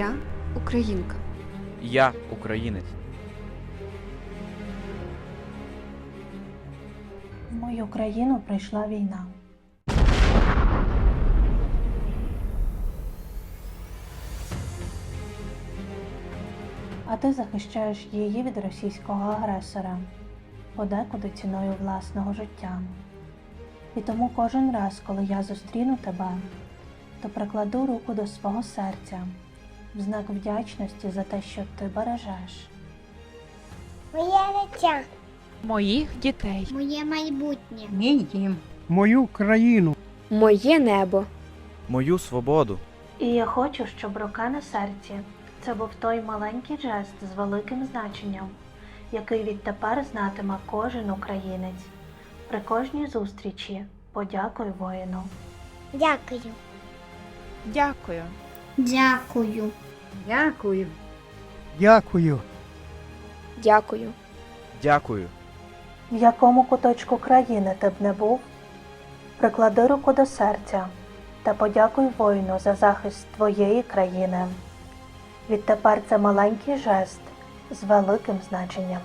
Я українка. Я українець. В мою країну прийшла війна. А ти захищаєш її від російського агресора, подекуди ціною власного життя. І тому кожен раз, коли я зустріну тебе, то прикладу руку до свого серця в знак вдячності за те, що ти бережеш. Моє життя, моїх дітей. моє майбутнє. Мій дім. мою країну, Моє небо. Мою свободу. І я хочу, щоб рука на серці це був той маленький жест з великим значенням, який відтепер знатиме кожен українець. При кожній зустрічі подякуй воїну. Дякую. Дякую. Дякую. Дякую. дякую. Дякую. Дякую. В якому куточку країни ти б не був, приклади руку до серця та подякуй воїну за захист твоєї країни. Відтепер це маленький жест з великим значенням.